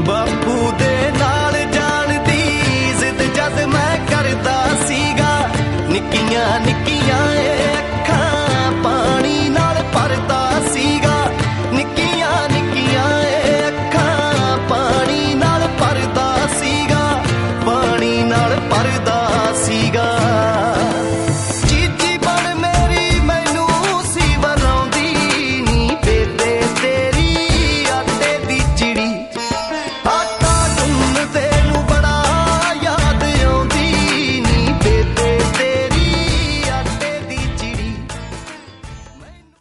ਬਾਪੂ ਦੇ ਨਾਲ ਜਾਣ ਦੀ ਇੱਜ਼ਤ ਜਦ ਮੈਂ ਕਰਦਾ ਸੀਗਾ। ਨਿੱਕੀਆਂ ਨਿੱਕੀਆਂ ਏ